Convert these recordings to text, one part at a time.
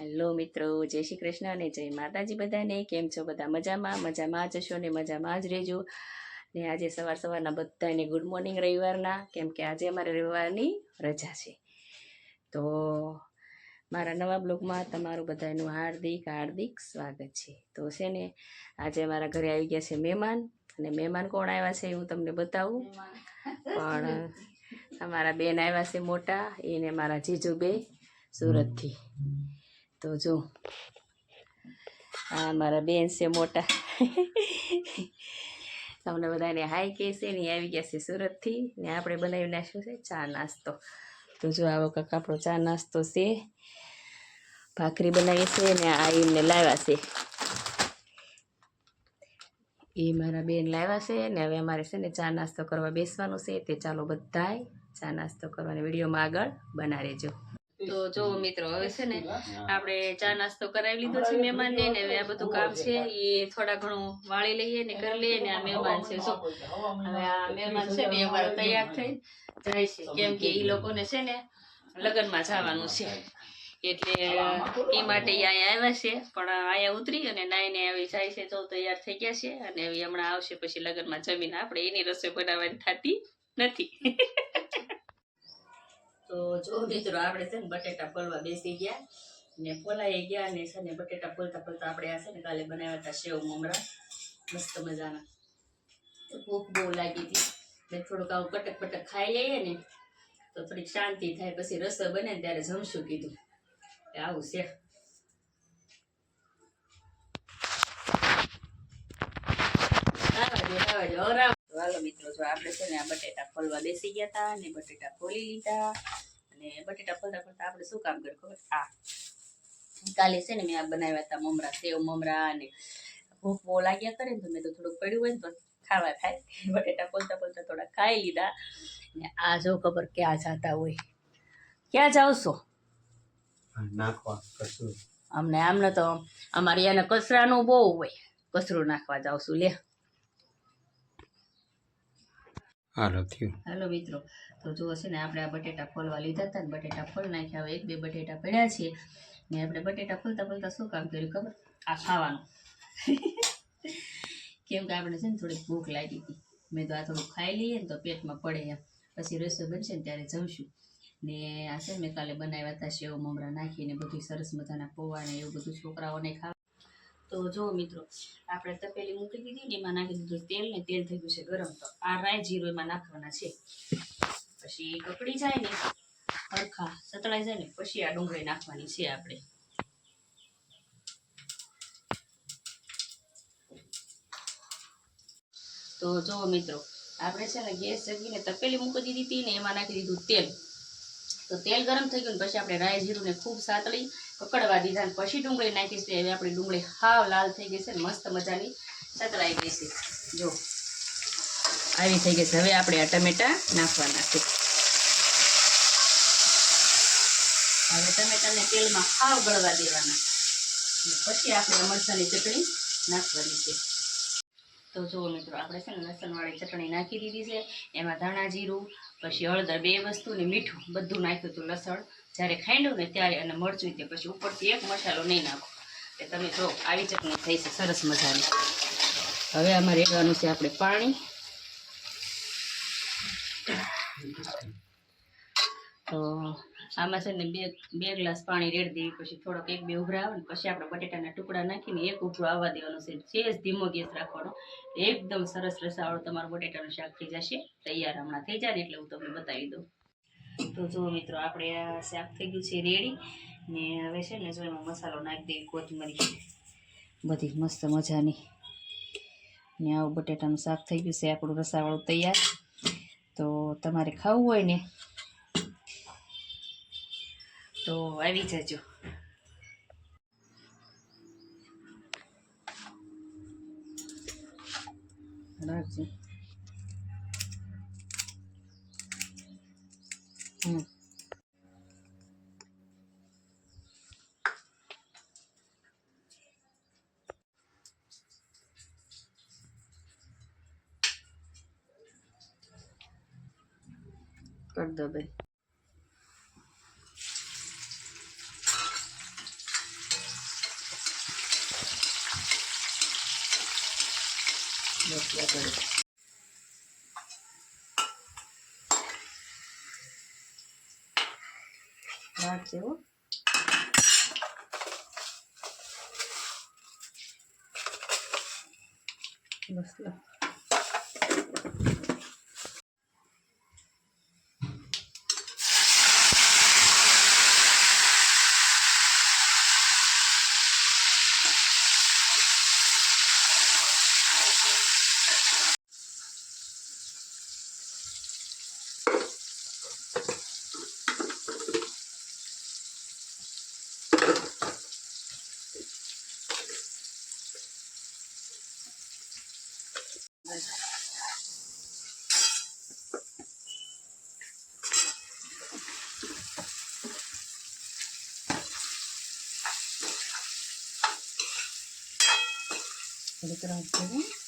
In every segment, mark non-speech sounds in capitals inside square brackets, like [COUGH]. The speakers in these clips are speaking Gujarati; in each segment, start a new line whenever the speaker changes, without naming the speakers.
હેલો મિત્રો, જય શ્રી કૃષ્ણ અને જય માતાજી બધાને. કેમ છો બધા? મજામાં? મજામાં જ હશો ને મજામાં જ રહેજો. ને આજે સવાર સવારના બધાને ગુડ મોર્નિંગ રવિવારના. કેમ કે આજે અમારે રવિવારની રજા છે. તો મારા નવા બ્લોગમાં તમારું બધાનું હાર્દિક હાર્દિક સ્વાગત છે. તો છે ને, આજે અમારા ઘરે આવી ગયા છે મહેમાન. અને મહેમાન કોણ આવ્યા છે હું તમને બતાવું. પણ અમારા બેન આવ્યા છે મોટા. એને મારા જીજુ બે સુરતથી. તો જો. આ મારા બેન છે મોટા. તમને બધાને હાય કહે છે ને આવી ગયા છે સુરતથી ને આપણે બનાવી નાખ્યું છે ચા નાસ્તો. તો જો આવો કાંક આપણો ચા નાસ્તો છે. ભાખરી બનાવી છે ને આ એમને લાવ્યા છે. એ મારા બેન લાવ્યા છે ને હવે અમારે છે ને ચા નાસ્તો કરવા બેસવાનું છે. તે ચાલો બધાય ચા નાસ્તો કરવાની વિડીયોમાં આગળ બના રહેજો. તો જો મિત્રો હવે છે ને આપણે ચા નાસ્તો કરાવી લીધો છે મહેમાનને ને હવે આ બધું કામ છે એ થોડા ઘણું વાળી લઈએ ને કરી લઈએ ને આ મહેમાન છે. જો હવે આ મહેમાન છે ને અમારે તૈયાર થઈ જાય છે. કેમ કે એ લોકોને છે ને લગ્નમાં જવાનું છે. એટલે એ માટે અહીંયા આવ્યા છે. પણ અહીંયા ઉતરી અને નાઈને આવી જાય છે તો તૈયાર થઈ ગયા છે. અને હવે હમણાં આવશે પછી લગ્નમાં જમીને આપણે એની રસોઈ બનાવવાની થતી નથી. [LAUGHS] તો જો મિત્રો આપણે છે ને બટેટા ફોલવા બેસી ગયા ને ફોલાઈ ગયા ને છે ને બટેટા ફોલતા ફોલતા આપણે આ છે ને કાલે બનાવ્યા હતા સેવ મમરા. મસ્ત મજાના. તો ભૂખ બહુ લાગી હતી. એટલે થોડુંક આવું કટક પટક ખાઈ લઈએ ને તો થોડીક શાંતિ થાય. પછી રસોઈ બને ત્યારે જમશું કીધું. એ આવું છે. આવા જો છે ને આ બટેટા ફોલવા બેસી ગયા હતા ને બટેટા ફોલી લીધા અને બટેટા ફોલતા ફોલતા આપણે શું કામ કર્યું ખબર? આ કાલે છે ને મેં આ બનાવ્યા હતા મમરા સેવ મમરા અને ભૂખ બહુ લાગ્યા કરે ને તો મેં તો થોડુંક પડ્યું હોય ને તો ખાવા થાય. [LAUGHS] બટેટા ફોલતા ફોલતા થોડા ખાઈ લીધા. ને આ જો ખબર ક્યાં જાતા હોય. ક્યાં જાવ છો?
નાખવા કશું
અમને આમને તો અમારે એને કચરાનું બહુ હોય. કચરું નાખવા જાવ છું લે.
હાલો
મિત્રો, તો જુઓ છે ને, આપણે આ બટેટા ફોલવા લીધા હતા ને, બટેટા ફોલ નાખ્યા, હવે એક બે બટેટા પડ્યા છે. ને આપણે બટેટા ફોલતા ફોલતા શું કામ કર્યું ખબર? આ ખાવાનું. કેમ કે આપણે છે ને થોડીક ભૂખ લાગી હતી. મેં તો આ થોડું ખાઈ લઈએ ને તો પેટમાં પડે એમ. પછી રસોઈ બનશે ને ત્યારે જમશું. ને આ છે મેં કાલે બનાવ્યા હતા સેવ મમરા નાખીને બધું સરસ મજાના પૌવા ને એવું બધું છોકરાઓને ખાવા તો જો મિત્રો, આપણે તપેલી મૂકી દીધી ને એમાં નાખી દીધું તેલ ને તેલ થઈ ગયું છે ગરમ. તો આ રાય જીરો એમાં નાખવાના છે. પછી કકડી જાય ને, હરખા સતળાઈ જાય ને, પછી આ ડુંગળી નાખવાની છે આપણે. તો જો મિત્રો, આપણે છે ને ગેસ જગીને તપેલી મૂકી દીધી હતી ને એમાં નાખી દીધું તેલ. તો તેલ ગરમ થઈ ગયું ને પછી આપણે રાય જીરું ને ખૂબ સાતળી કકડવા દીધા અને પછી ડુંગળી નાખી છે. હવે આપણી ડુંગળી હાવ લાલ થઈ ગઈ છે ને મસ્ત મજાની સતળાઈ ગઈ છે. જો. આવી થઈ ગઈ છે. હવે આપણે આ ટમેટા નાખવાના છે હવે ટમેટાને તેલમાં હાવ ગળવા દેવાના. પછી આપણે મરચાંની ચટણી નાખવાની છે. તો જુઓ મિત્રો, આપણે છે ને લસણવાળી ચટણી નાખી દીધી છે. એમાં ધાણા જીરું પછી હળદર બે વસ્તુ ને મીઠું બધું નાખ્યું હતું લસણ. જ્યારે ખાંડ્યું ને ત્યારે અને મરચું તે પછી ઉપરથી એક મસાલો નહીં નાખો. એ તમે જો આવી ચટણી થઈ છે, સરસ મજાની. હવે આમાં રેડવાનું છે આપણે પાણી. તો આમાં છે ને બે બે ગ્લાસ પાણી રેડ દેવી પછી થોડોક એક, બે ઉભરા આવે ને પછી આપણે બટેટાના ટુકડા નાખીને એક ઉભરો આવવા દેવાનો છે. સેજ ધીમો ગેસ રાખવાનો. એકદમ સરસ રસાવાળું તમારું બટેટાનું શાક થઈ જશે. તૈયાર હમણાં થઈ જાય એટલે હું તમને બતાવી દઉં. તો જુઓ મિત્રો, આપણે આ શાક થઈ ગયું છે રેડી. ને હવે છે ને જો એમાં મસાલો નાખી દેવી કોથમરી. બધી મસ્ત મજાની. ને આવું બટેટાનું શાક થઈ ગયું છે. આપણું રસાવાળું તૈયાર. તો તમારે ખાવું હોય ને તો આવી જજો. રાખજો. હમ. કરી દો બેન. મસલા કરી રાખ જેવો મસલો થોડીક રાખ જેવો ઠંડા બેન મારે આમ રાખ તો ખરી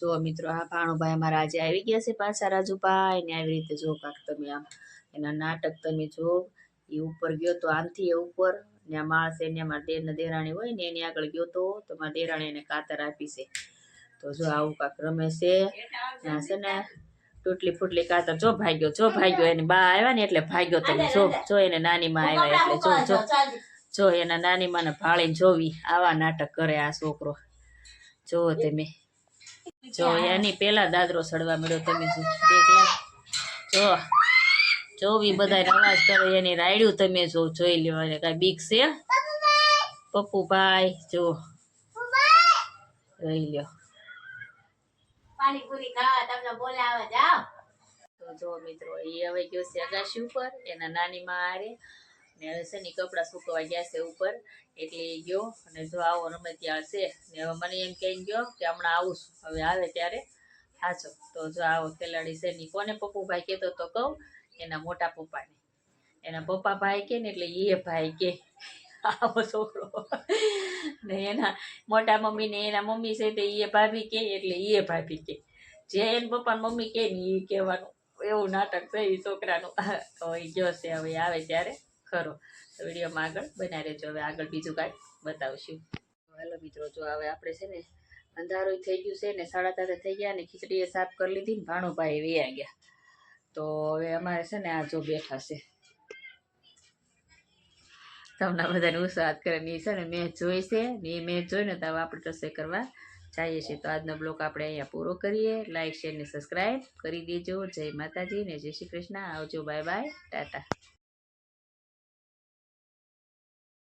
જો મિત્રો આ ભાણુભાઈ અમારા આજે આવી ગયા છે પાછા રાજુભાઈ ને આવી રીતે જો કાક તમે આમ એના નાટક તમે જો એ ઉપર ગયો તો આમથી એ ઉપર ને આ માણસ એને અમારા દેર ને દેરાણી હોય ને એની આગળ ગયો તો તમારા દેરાણી એને કાતર આપી છે. તો જો આવું કાક રમે છે. ત્યાં છે ને તૂટલી ફૂટલી કાતર જો ભાગ્યો જો ભાગ્યો એની બા આવ્યા ને એટલે ભાગ્યો તમે. જો જો એને નાની માં આવ્યા એટલે જો જો. જો એના નાની માં ને ભાળીને જોવી આવા નાટક કરે આ છોકરો. જો તમે. જો એની પેલા દાદરો સડવા મળ્યો તમે જો દેખ લા. જો જોવી બધા અવાજ કરો એની રાયડ્યું તમે જો જોઈ લ્યો એને કાંઈ બીક છે? પપ્પુભાઈ જો. રહી લ્યો.
પાણીપુરી ખાવા તમને બોલાવે જાઓ.
તો જો મિત્રો એ હવે ગયો છે અગાશી ઉપર એના નાની માં આરે ને હવે છે ને કપડાં સુકવા ગયા છે ઉપર, એટલે એ ગયો, અને જો આવો રમે ત્યાં છે, ને હવે મને એમ કહી ગયો કે હમણાં આવું છું, હવે આવે ત્યારે સાચો તો જો આવો ખેલાડી છે, ને કોને પપ્પુભાઈ કહેતો તો કહું, એના મોટા પપ્પાને. એના પપ્પા ભાઈ કે ને, એટલે એ ભાઈ કે, આવો છોકરો. ને એના મોટા મમ્મી ને એના મમ્મી છે, તે એ ભાભી કે, એટલે એ ભાભી કે. જે એના પપ્પાને મમ્મી કે ને એ કહેવાનું. એવું નાટક છે એ છોકરાનું. તો એ ગયો છે, હવે આવે ત્યારે. ખરો. વિડીયોમાં આગળ બનાવી રહેજો. હવે આગળ બીજું કાંઈ બતાવશું. હાલો મિત્રો, જો હવે આપણે છે ને અંધારું થઈ ગયું છે ને સાડા તારે થઈ ગયા ને ખીચડીએ સાફ કરી લીધી ને ભાણુભાઈ વ્યા ગયા. તો હવે અમારે છે ને આ જો બેઠા છે. તમને બધાને ઉત્સાહ કરે ને છે ને મેચ જોઈ છે ને એ મેચ જોઈને તો હવે આપણે રસોઈ કરવા જઈએ છીએ. તો આજનો બ્લોગ આપણે અહીંયા પૂરો કરીએ. લાઇક શેર ને સબસ્ક્રાઈબ કરી દેજો. જય માતાજી ને જય શ્રી કૃષ્ણ. આવજો, બાય બાય. ટાટા.